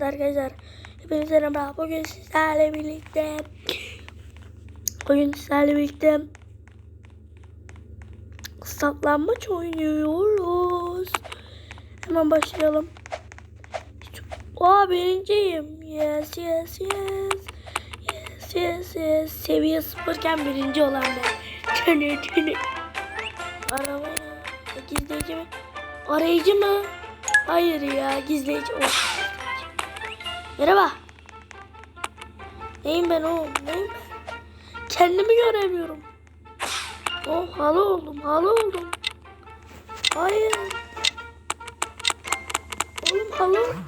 Evet arkadaşlar. Hepinize merhaba. Bugün sizlerle birlikte bugün sizlerle birlikte saklanmaç oynuyoruz. Hemen başlayalım. Aa birinciyim. Yes yes yes. Yes yes yes. Seviye sıfırken birinci olan ben. Tene tene. Araba Gizleyici mi? Arayıcı mı? Hayır ya gizleyici. Oh. Merhaba. Neyim ben oğlum? Neyim ben? Kendimi göremiyorum. Oh halı oldum. Halı oldum. Hayır. Oğlum halı. Gidemiyorum.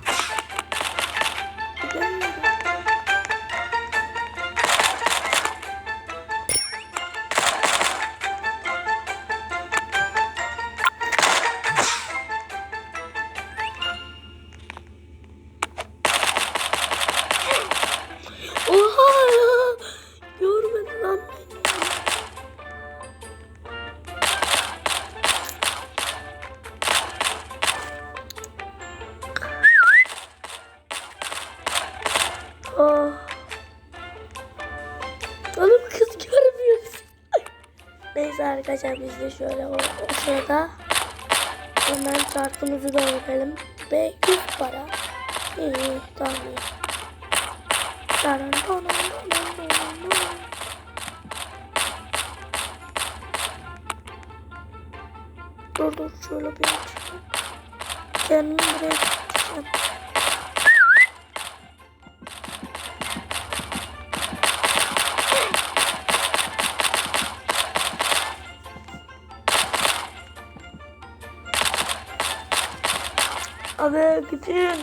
Arkadaşlar biz de şöyle o, hemen çarkımızı da verelim. Ve 100 para. İyi tamam daran, daran, daran, daran. Dur dur şöyle bir açayım. Kendimi Abi gidin.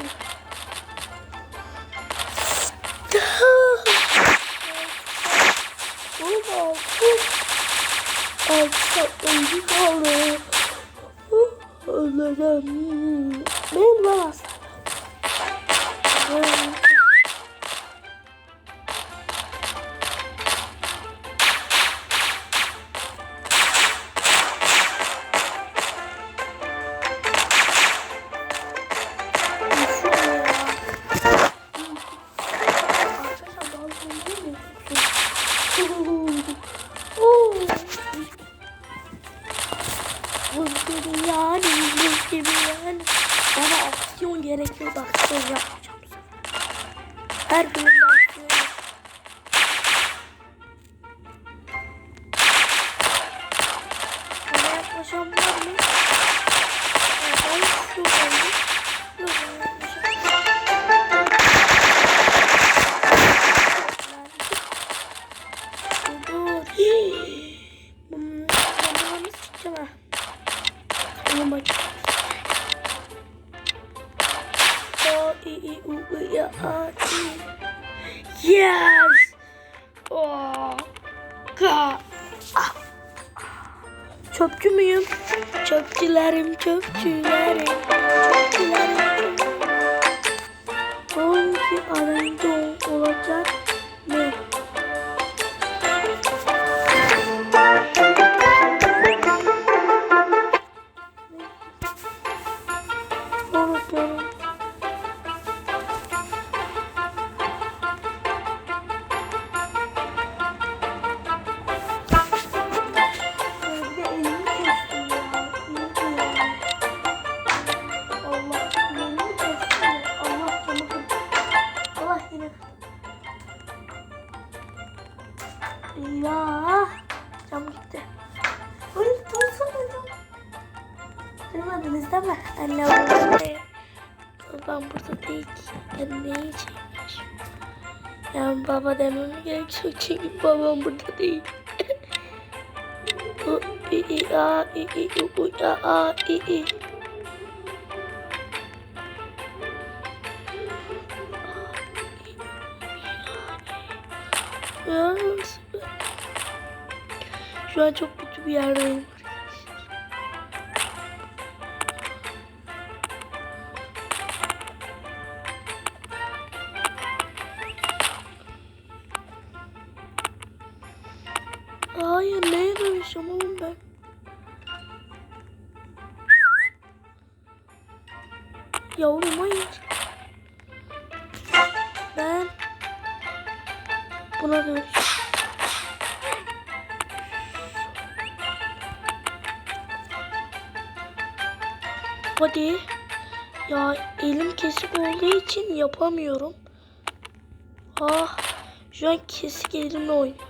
Mı? Ben şu Çöpçü müyüm? Çöpçülerim, çöpçülerim, çöpçülerim. Hangi arayınca olacak baba demem gerekiyor çünkü babam burada değil. U i i a i i u u a a i i. Şu an çok kötü bir yerdeyim. Ya oğlum hayır. Ben buna dönüş. Hadi. Ya elim kesik olduğu için yapamıyorum. Ah. Şu an kesik elimle oynuyorum.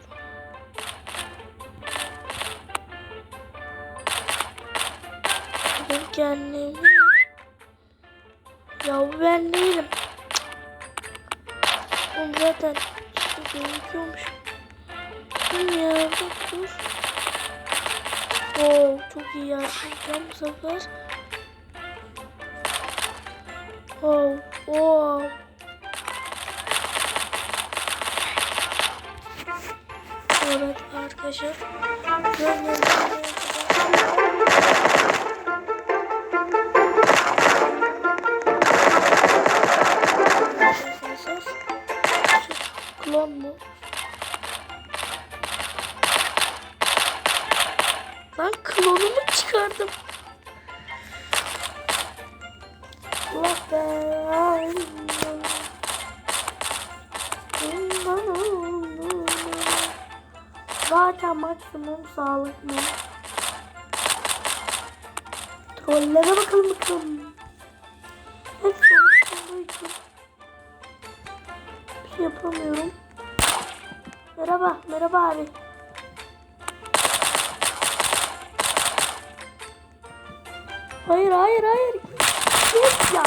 Benim kendimi ben değilim. Oğlum zaten işte gözüküyormuş. Ya bak dur. Oo çok iyi yapacağım bu sefer. Oh, oh. Evet arkadaşlar. Ben Klon mu? Ben klonumu çıkardım. Allah be. Zaten maksimum sağlık mı? Trollere bakalım bakalım. Merhaba, merhaba abi. Hayır, hayır, hayır. Git ya.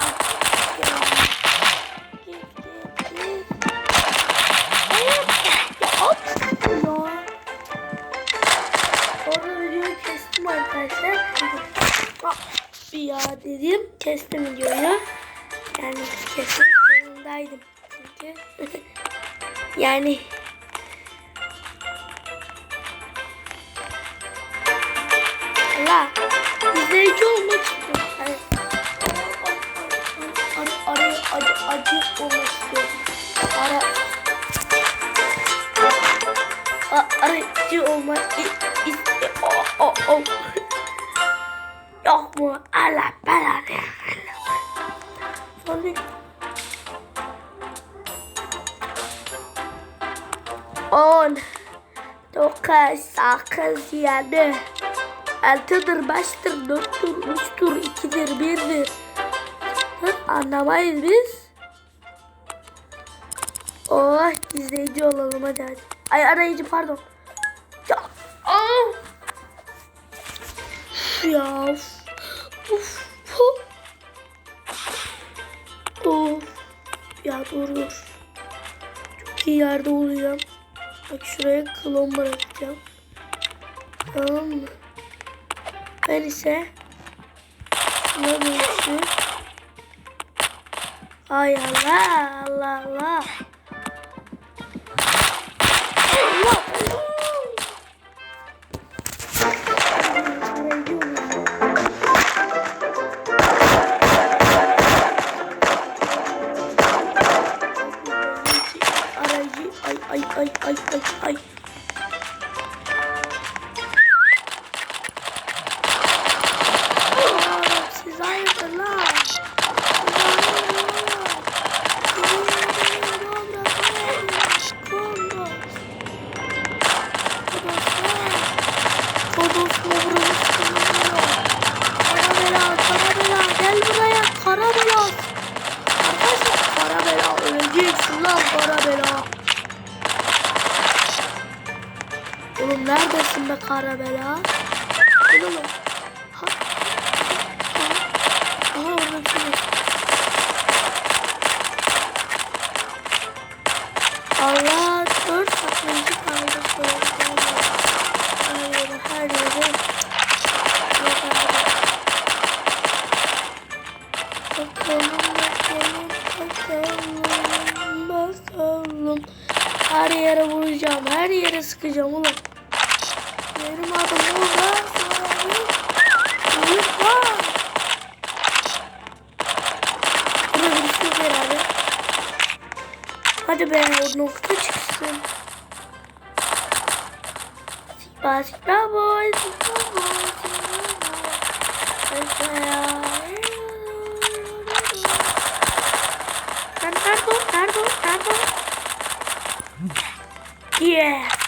Git, git, git. Hayır. Ya. Ya. Orada videoyu kestim arkadaşlar. Ah, ya dedim. Kestim videoyu. Yani kesmek zorundaydım. Çünkü yani Allah izleyici olmak istiyorum. Ara, ara, acı, acı olmak istiyorum. Ara, a, aracı olmak istiyorum. Oh, oh, oh. Yok mu? Allah belanı. Sonra On, dokuz, sakız, yedi, altıdır, beştir, dörttür, üçtür, ikidir, birdir. Anlamayız biz. Oh, izleyici olalım hadi hadi. Ay arayıcı pardon. Ya, aa! Uf ya. Uf. uf. Of. Ya dur dur. Çok iyi yerde olacağım. Bak şuraya klon bırakacağım. Tamam mı? Ben ise şuna dönüşü. Ay Allah Allah Allah. Ay ay ay ay ay ay. Oğlum neredesin be karabela? Oğlum. Ha. Ha. Aha orada bir şey var. O nokta çıksın. Sipa boy. Ben nerede o? Nerede o? Nerede o?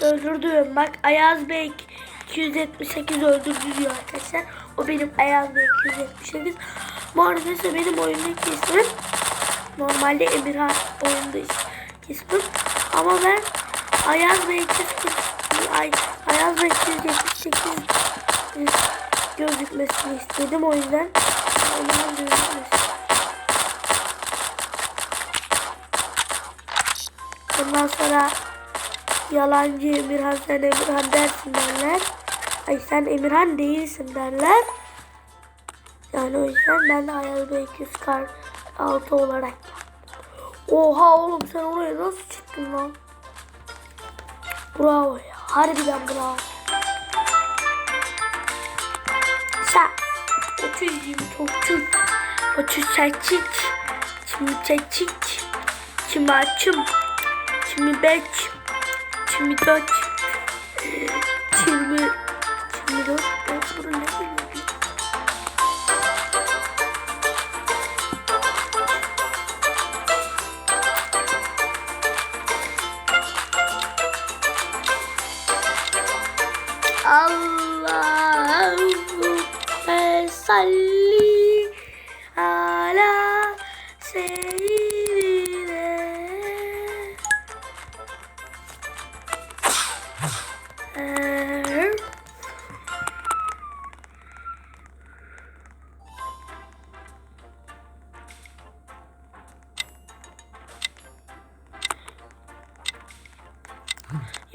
öldürdüm. Bak Ayaz Bey 278 öldürdü diyor arkadaşlar. O benim Ayaz Bey 278. Bu arada benim oyundaki ismim normalde Emirhan oyunda ismim. Ama ben Ayaz Bey 278 Ay, Ayaz Bey 278 gözükmesini istedim o yüzden. Ondan gözükmesin. Ondan sonra yalancı Emirhan sen Emirhan dersin derler. Ay sen Emirhan değilsin derler. Yani o yüzden ben de Ayaz Bey 246 olarak. Oha oğlum sen oraya nasıl çıktın lan? Bravo ya. Harbiden bravo. Sen 30 20 30 30 seçik Şimdi seçik Şimdi açım. Şimdi beç. Şimdi dört Şimdi Şimdi dört buraya ne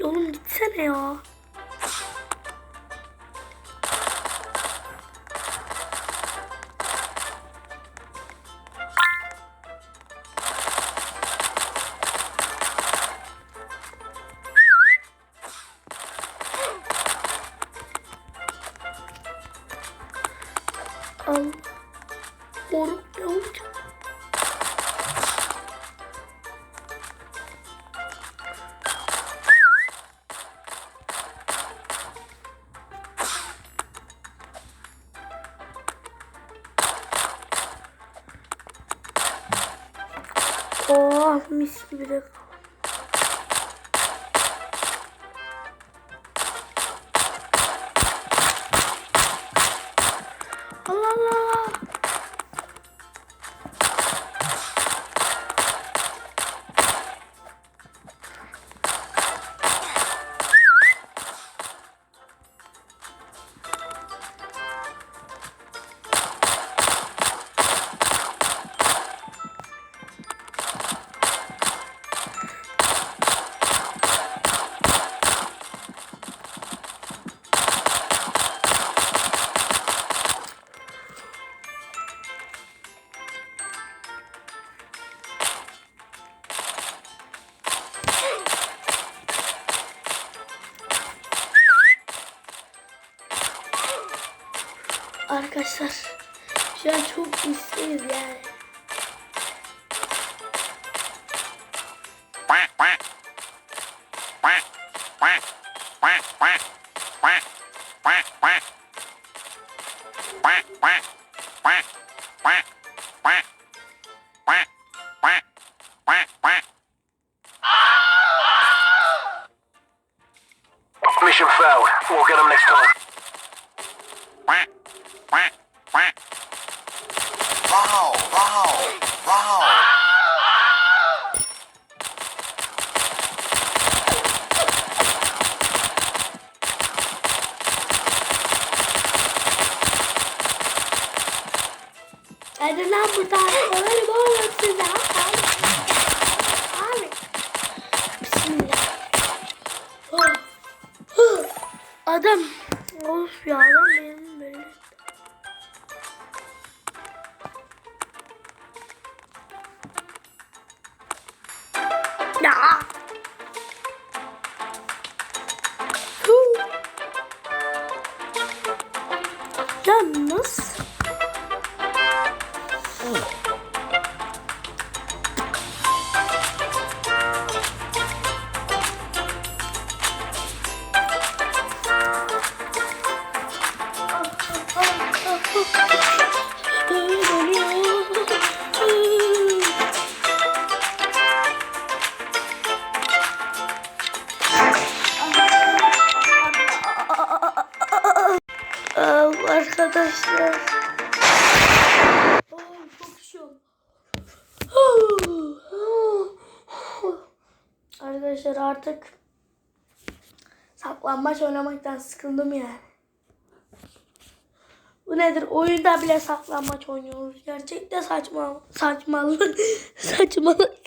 너무 미치네요. 어, 모르. arkadaşlar. Şu an çok yani. Mission failed. We'll get them next Adam. Of ya adam benim artık saklambaç oynamaktan sıkıldım yani. Bu nedir? Oyunda bile saklambaç oynuyoruz. Gerçekten saçma. Saçmalık. Saçmalık.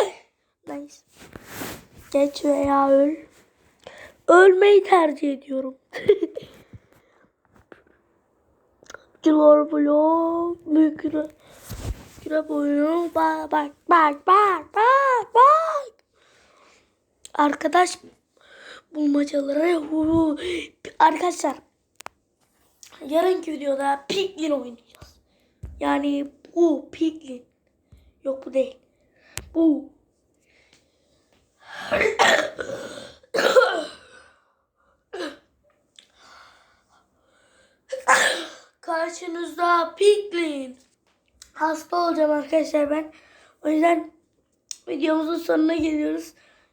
Neyse. Geç veya öl. Ölmeyi tercih ediyorum. Kilor blok. Mükre. Mükre boyu. Bak bak bak bak bak bak. Arkadaş bulmacaları. Hu- Arkadaşlar yarınki videoda Piglin oynayacağız. Yani bu Piglin. Yok bu değil. Bu. Karşınızda Piglin. Hasta olacağım arkadaşlar ben. O yüzden videomuzun sonuna geliyoruz.